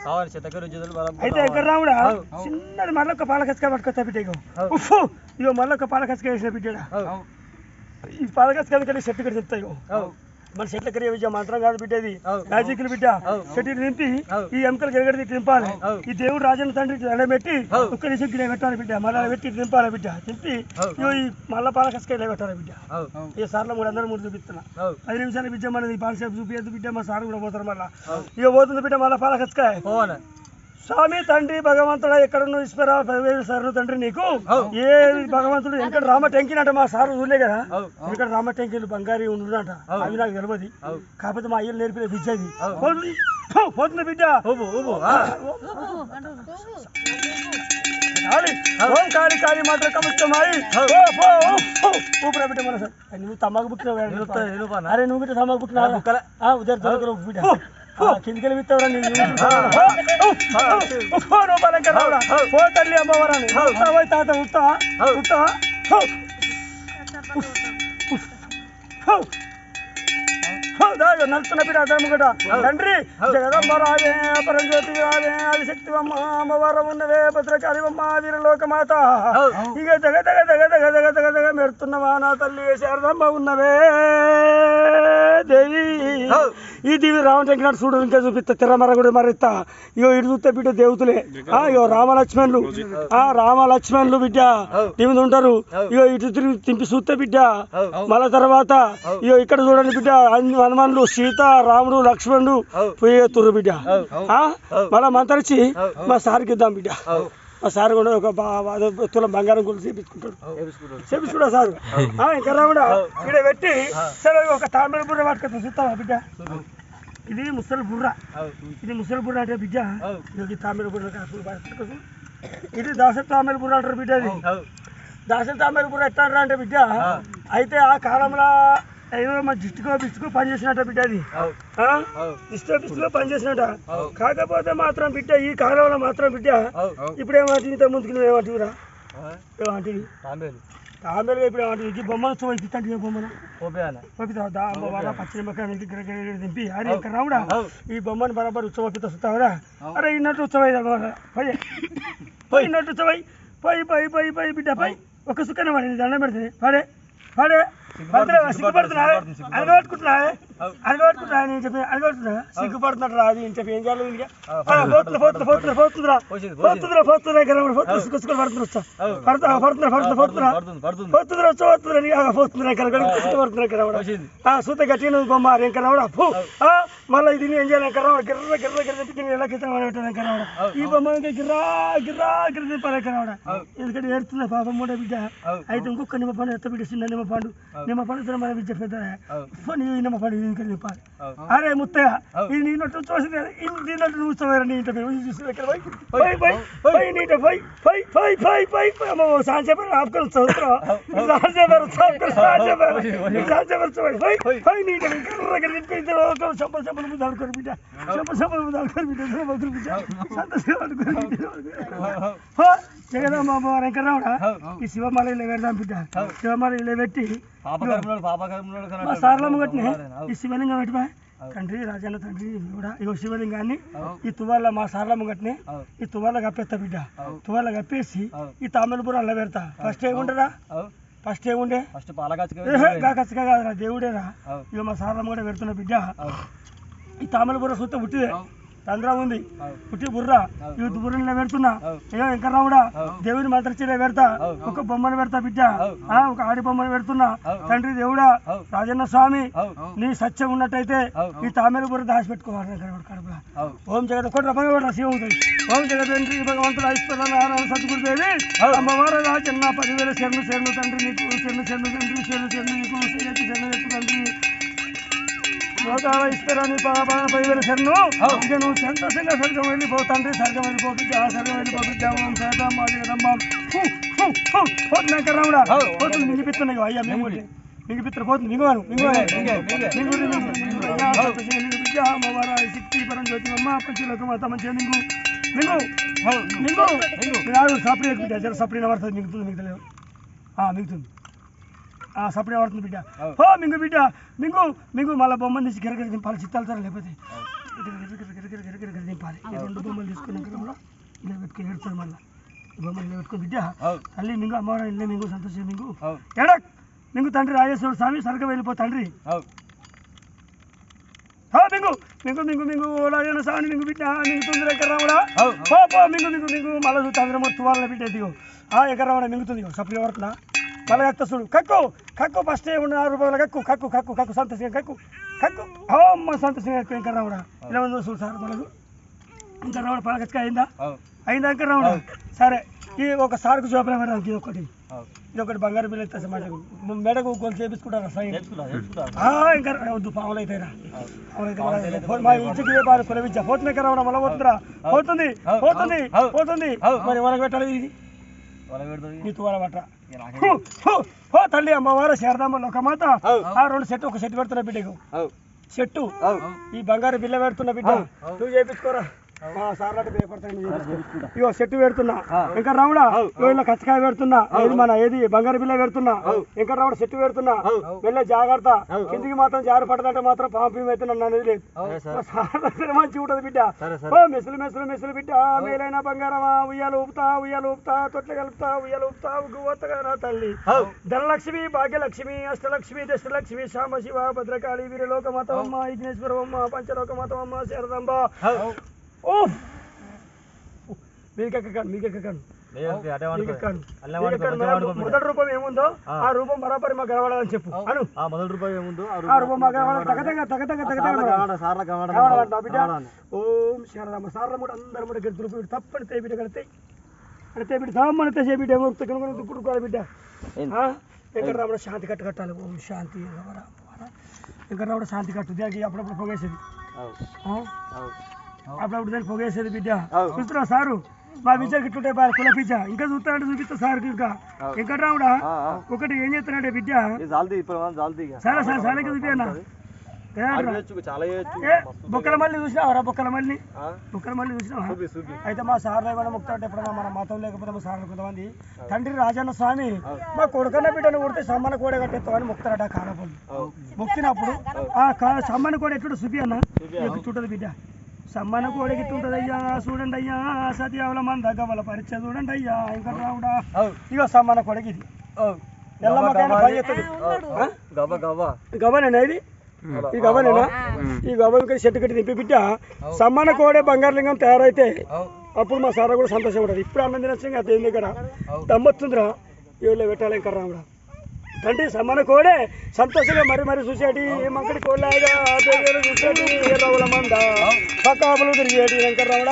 కావాలి చెత్తకరు చేతులు బరాబర్ అయితే ఎక్కడ రాముడా అవు. చిన్నది మళ్ళీ ఒక పాల కచ్చకాయ పట్టుకొస్తా బిడ్డ ఇగో అవు. ఉఫ్ ఇగో మళ్ళీ ఒక పాల కచ్చకాయ వేసిన బిడ్డ అవు. ఈ పాల కచ్చకాయ కంటే చెట్టు ఇక్కడ చెప్తాయి ఇగో అవు. మన చెట్ల కరియ విద్య మంత్రం కాదు బిడ్డది అవు. మ్యాజిక్లు బిడ్డ. చెట్టు నింపి. ఈ ఎముకలు గెరగడి నింపాలి. ఈ దేవుడు రాజన్న పెట్టి అవు. ఒక్క నిమిషం గిడ పెట్టాలి బిడ్డ మళ్ళీ పెట్టి నింపాలి బిడ్డ నింపి ఈ మళ్ళా పాల కచ్చకాయ పెట్టాలి బిడ్డ. ఈ సార్లు మూడు అందరూ మూడు చూపిస్తున్నా. పది నిమిషాలు బిడ్డ మనది పాలసేపు చూపించద్దు బిడ్డ మా సార్ కూడా పోతారు మళ్ళా. ఇక పోతుంది బిడ్డ మళ్ళా పాల పోవాలి స్వామి తండ్రి భగవంతుడా ఎక్కడ నువ్వు ఈశ్వర పదివేలు సార్లు తండ్రి నీకు. ఏ భగవంతుడు ఎక్కడ రామ టెంకినట మా సారు చూడలే కదా. ఇక్కడ రామ టెంకిలు బంగారి ఉండునంట అవు. నాకు తెలియదు. కాకపోతే మా అయ్యలు నేర్పిన విద్యది అవు. పోతుంది బిడ్డ. ఓం కాళీ కాళీ కమిష్టమాయి. ఊపిరి మన సార్ నువ్వు తమ్మకు నిలుపానా? అరే నువ్వు బిడ్డ తమ్మకు. ఆ ఉదయం బిడ్డ. కిందికి వెళ్ళిస్తావురా నీ అవు. పో తల్లి అమ్మవారాని అవు. ఉత్తావా తాత ఉత్తావా అవు. నడుస్తున్న బిడ్డ ధర్మగడ తండ్రి అవు. జగదంబ రావే పరంజ్యోతి ఆదిశక్తి అమ్మ అమ్మవారం ఉన్నవే భద్రకాళి అమ్మ వీరలోకమాత. ఇక దగ దగ దగ దగ దగ దగ దగ మెరుతున్నవా నా తల్లి శారదమ్మ ఉన్నవే దేవి. ఈ దివి రామచంద్ర చూడు ఇంకా చూపిస్తా తిరమర కూడా మరిస్తా ఇగో ఇటు చూస్తే బిడ్డ దేవతలే ఆ ఇగో రామలక్ష్మణులు ఆ రామలక్ష్మణులు బిడ్డ. టీమి ఉంటారు. ఇగో ఇటు తిరిగి తింపి చూస్తే బిడ్డ. మళ్ళా తర్వాత. ఇగో ఇక్కడ చూడండి బిడ్డ అన్ని హనుమానులు సీత రాముడు లక్ష్మణుడు. పోయేతుర్రు బిడ్డ మంతరిచి అవు. మా సార్కి ఇద్దాం బిడ్డ. మా సార్ కూడా ఒక తులం బంగారం కొలు చేపించుకుంటాడు. చేపించుకుంటా సార్ ఆ, ఇంకా రాముడా. ఇక్కడ పెట్టి. సరే ఒక తామర బుర్ర పట్టుకొని చూస్తావా బిడ్డ. ఇది ముసలి బుర్ర. ఇది ముసలి బుర్ర అంటే బిడ్డ. ఇది బుర్ర. ఇది దాస తామర బుర్ర అంటారు బిడ్డ ఇది. దాస తామర బుర్ర ఎట్లా అంటే బిడ్డ. అయితే ఆ కాలంలో ఏదో మా జిట్టుకో బిచ్చుకో పని చేసినట్ట బిడ్డ అది. ఇష్టో బిచ్చుకో పని చేసినట్ట. అవు. కాకపోతే మాత్రం బిడ్డ ఈ కాలంలో మాత్రం బిడ్డ. ఇప్పుడు ఏమంటుంది ఇంత ముందుకు నువ్వు ఏమంటివిరా ఆ. ఏమంటివి తాంబేలు. ఇప్పుడు ఏమంటివి ఈ. పంపిస్తావు వాళ్ళ వెనక్కి గిర గిర గిర దింపి అరే ఇక్కడ రావుడా. ఈ బొమ్మను బరాబర్ ఉత్సవ వస్తావురా. అరే ఇన్నట్టు ఉత్సవ పోయి. పోయి ఇన్నట్టు ఉత్సవ పోయి పోయి పోయి పోయి బిడ్డ పోయి. ఒక సుక్కన పడి దండం పెడుతుంది పడే పడే సిగ్గుపడుతుంది, సిగ్గుపడుతున్నా సిగ్గుపడుతుంది, సిగ్గుపడుతుంది. అడగట్టుకుంటున్నా అవు. అడగట్టుకుంటున్నా నేను చెప్పి అడగట్టున్నా సిగ్గుపడుతున్నాడు రా అది అని చెప్పి ఏం చేయాలి ఇంకా అవు, పోతుంది పోతుంది పోతుంది పోతుందిరా పోసింది, పోసింది. పోతుందిరా పోతుందిరా ఇక్కడ పోతుంది సుక్క సుక్క పడుతుంది వచ్చా అవు. పడుతున్నా పడుతున్నా పడుతున్నా పడుతున్నా పడుతుంది, పడుతుంది. పోతుందిరా వచ్చా పోతుందిరా నీ ఆగా పోతుందిరా ఇక్కడ కూడా సుక్క పడుతుందిరా ఇక్కడ కూడా పోసింది. ఆ సూత గట్టిన బొమ్మ ఇంకా రావడా ఫు ఆ మళ్ళీ ఇది ఏం చేయాలి ఇంకా రావడా గిర్ర గిర్ర గిర్ర తిప్పి ఎలా కింద పడేటాను ఇంకా రావడా అవు. ఈ బొమ్మ ఇంకా గిర్రా గిర్రా గిర్ర తిప్పాలి ఇంకా రావడా అవు. ఎందుకంటే ఏడుతుంది పాపం మూడ బిడ్డ అవు. అయితే ఇంకొక నిమ్మ పండు ఎత్త బిడ్డ చిన్న నిమ్మ పండు అవు. నిమ్మ పండు తిన మన బిడ్డ పెద్ద అవు. ఫోన్ ఈ నిమ్మ పండు ఇంకా తిప్పాలి అవు. అరే ముత్తయ్య అవు. ఇది నీ నట్టు చూసి నీ నట్టు నువ్వు చూసారా నీ ఇంట పోయి చూసి ఇక్కడ పోయి పోయి పోయి పోయి నీ ఇంట పోయి పోయి పోయి పోయి పోయి పోయి. అమ్మ సాంచేపర్ ఆపుకొని చదువుతున్నావు సాంచేపర్ సాంచేపర్ సాంచేపర్ పోయి పోయి పోయి నీ ఇంట గిర్ర గిర్ర తిప్పి ఇద్దరు ఒక చెంపలు చెంపలు ముందు ఆడుకోరు బిడ్డ. చెంపలు చెంపలు ముందు ఆడుకోరు బిడ్డ. ఇద్దరు మొదలు బిడ్డ. సంతోషంగా ఆడుకోరు బిడ్డ. అవు. హో, జగదమ్మ అమ్మ వెంకటరావుడా అవు. ఈ శివమాల ఇలా పెడదాం బిడ్డ. శివమాల ఇలా పెట్టి పాపకర్మలోడు, పాపకర్మలోడు మా కన్నట్టు. సార్లమ్మ కట్టినే అవు. ఈ శివలింగం పెట్టిపా తండ్రి రాజన్న తండ్రి కూడా ఇగో శివలింగాన్ని అవు. ఈ తువాల మా సార్లమ్మ కట్టినే అవు. ఈ తువాల కప్పేస్తా బిడ్డ అవు. తువాల కప్పేసి అవు. ఈ తామలపురం అల్ల పెడతా ఫస్ట్ ఏముండరా అవు. ఫస్ట్ ఏముండే ఫస్ట్ పాలకాచుక ఏహే, గాకచ్చగా కాదురా దేవుడేరా అవు. ఇగో మా సార్లమ్మ కూడా పెడుతున్న బిడ్డ అవు. ఈ తామలపురం సుత్త పుట్టిదే అవు. తంద్రా ఉంది. పుట్టి బుర్ర. ఈ బుర్రలో పెడుతున్నా అవు. అయ్యో ఇంకా రావుడా అవు. దేవుని మంత్రచీర పెడతా. ఒక బొమ్మను పెడతా బిడ్డ. ఆ, ఒక ఆడి బొమ్మను పెడుతున్నా. తండ్రి దేవుడా. రాజన్న స్వామి. నీ సత్యం ఉన్నట్టయితే. ఈ తామర బుర్ర దాచిపెట్టుకోవాలి కడప అవు. ఓం జగత్ కొట్ట భగవాన్ శివ ఉంటుంది ఓం జగదండ్రి భగవంతుడు ఐశ్వర్య నారాయణ సద్గురుదేవి అవు. అమ్మవారు రాజన్న పదివేల శరణు శరణు తండ్రి నీకు శరణు శరణు తండ్రి శరణు శరణు నీకు శరణు తండ్రి లోకాల ఈశ్వరాన్ని పాపాన పదివేల శరణు. అవు. ఇక నువ్వు సంతోషంగా స్వర్గం వెళ్ళిపో తండ్రి స్వర్గం వెళ్ళిపోతుంది. ఆ స్వర్గం వెళ్ళిపోతుంది. ఓం శాతం మాది కదమ్మా పోతున్నాక రాముడా? అవు. పోతుంది మింగిపిస్తున్నాయి. అయ్యా మేము కూడా. మింగిపిత్ర పోతుంది మింగవాను మింగవాను మింగే, మింగే. మింగుడు మింగు అయ్యా సంతోషంగా నిన్ను విద్య అమ్మవారా శక్తి పరం జ్యోతి అమ్మ పంచులకు మాత మంచిగా మింగు. మింగు. అవు. మింగు. మింగు. నాడు సపరేట్ బిడ్డ జర సపరేట్ పడుతుంది. మింగుతుంది మింగుతలేవు ఆ మింగుతుంది. సపడే పడుతుంది బిడ్డ. ఓ మింగు బిడ్డ మింగు మింగు మళ్ళీ బొమ్మ తీసి గిరగిర దింపాలి చిత్తాలు సార్ లేకపోతే. గిరగిర దింపాలి. రెండు బొమ్మలు తీసుకున్న క్రమంలో పెట్టుకుని ఏడుతుంది మళ్ళీ. బొమ్మలు ఇలా బిడ్డ. తల్లి మింగు అమ్మవారు ఇల్లే మింగు సంతోషం మింగు. ఎడక్ మింగు తండ్రి రాజేశ్వర స్వామి సరిగ్గా వెళ్ళిపో తండ్రి. మింగు మింగు మింగు మింగు రాజన సాని మింగు బిడ్డ మింగు తొందర ఎక్కరావడా పో మింగు మింగు మింగు మళ్ళీ తంద్రమ తువాల బిడ్డ దిగు ఆ ఎక్కరావడా మింగుతుంది సప్లి వరకునా మళ్ళీ కక్క చూడు కక్కు కక్కు ఫస్ట్ ఉన్న ఆరు రూపాయల కక్కు కక్కు కక్కు కక్కు సంతోషంగా కక్కు కక్కు. అమ్మ సంతోషంగా ఎక్కువ ఇంకా రావడా ఇలా ఉంది చూడు సార్ మనకు. ఇంకా రావడం పలకచ్చక అయిందా అయిందా ఇంకా రావడా సరే ఈ ఒక సార్కు చూపలే మేడం ఇది ఒకటి. ఇది ఒకటి బంగారు బిల్లు ఇస్తా సమాజం మెడకు గొంతు చేపించుకుంటారా సైన్ ఇంకా వద్దు పావులు అయితే మా ఇంటికి వ్యాపారం కులవిద్య? పోతుంది ఇక్కడ రావడం మళ్ళీ పోతుందిరా? పోతుంది పోతుంది పోతుంది. మరి వాళ్ళకి పెట్టాలి ఇది? ఇక నాకే హు, హో తల్లి అమ్మవారు శారదామ్మ ఒక మాత. ఆ రెండు సెట్ ఒక సెట్ పెడుతున్నా బిడ్డకు. అవు ఈ బంగారు బిల్ల పెడుతున్నా బిడ్డ. నువ్వు చేపించుకోరా. ఇగో చెట్టు పెడుతున్నా. ఇంకా రావుడా ఇలా కచ్చకాయ పెడుతున్నా. ఏది మన ఏది బంగారు బిల్ల పెడుతున్నా. ఇంకా రావుడు చెట్టు పెడుతున్నా. వెళ్ళే జాగ్రత్త. కిందికి మాత్రం జారి పడదంటే మాత్రం పాపం అయితే నన్ను అనేది లేదు. మంచి ఉంటది బిడ్డ. మెసులు మెసులు మెసులు బిడ్డ. మేలైన బంగారమా ఉయ్యాలు ఊపుతా ఉయ్యాలు ఊపుతా తొట్ల కలుపుతా ఉయ్యాలు ఊపుతా గువ్వత్తగా నా తల్లి. ధనలక్ష్మి భాగ్యలక్ష్మి అష్టలక్ష్మి దశలక్ష్మి శ్యామ శివ భద్రకాళి వీరలోకమాతమ్మ విఘ్నేశ్వరమ్మ పంచలోకమాతమ్మ శారదాంబ. మొదటి రూపం ఏముందో ఆ. రూపం బరాబరి మాకు కనబడాలని చెప్పు. అను. ఆ మొదటి రూపం ఏముందో ఆ రూపం మాకు కనబడాలి తగ్గతంగా తగ్గతంగా తగ్గతంగా ఓం శారదమ్మ సారమ్మ కూడా అందరం కూడా గడి దురుపు తప్పని తేబిడ కడితే అంటే తేబిడ్డ తమ్మని తేబిడ్డ ఏమో తగ్గనుకుని దుప్పుడు కూడా బిడ్డ. ఎక్కడ రావడం శాంతి కట్టు కట్టాలి. ఓం శాంతి. ఎక్కడ రావడం శాంతి కట్టు. అప్పుడప్పుడు పొగేసేది. అప్పుడప్పుడు దానికి పొగేసేది బిడ్డ. చూస్తున్నా సారు? మా విజయ్ ఇట్లుంటే బాగా కుల పిజ్జ ఇంకా చూస్తానంటే చూపిస్తా సార్ ఇంకా. వెంకటరాముడా ఒకటి ఏం చేస్తున్నాడే బిడ్డ? సరే సరే సరే చూపియన్నా బొక్కల మళ్ళీ చూసినావరా బొక్కల మళ్ళీ బొక్కల మళ్ళీ చూసినావా? అయితే మా సార్లు ఏమైనా ముక్తాడు ఎప్పుడైనా మన మతం లేకపోతే మా సార్లు కొంతమంది. తండ్రి రాజన్న స్వామి మా కొడుకన్న బిడ్డను కొడితే సమ్మన కోడ కట్టేస్తామని ముక్తాడట కానపోలు మొక్కినప్పుడు ఆ సమ్మన కోడ ఎట్లు చూపి అన్న. ఎక్కుతుంటది బిడ్డ. సమ్మన కోడ ఎత్తుంటది అయ్యా చూడండి అయ్యా సత్యావల మన దగ్గర వాళ్ళ పరీక్ష చూడండి అయ్యా ఇంకా రావుడా ఇగో సమ్మన కోడకి ఇది గవ్వ గవ్వ గవ్వనేనా ఇది? ఈ గవ్వనేనా? ఈ గవ్వకి చెట్టు కట్టి దింపి బిడ్డ సమ్మన కోడే బంగారు లింగం తయారైతే అప్పుడు మా సార్ కూడా సంతోషం ఉంటుంది ఇప్పుడు అన్నం తినచ్చు అది దగ్గర. దమ్మొస్తుందిరా ఎవరిలో పెట్టాలి ఇంకా రాముడా తండ్రి మన కోడే సంతోషంగా మరి మరి చూసేటి మంకడి కోళ్ళగా చూసేటి రవుల మంద పక్కాపులు తిరిగేటి వెంకటరాముడా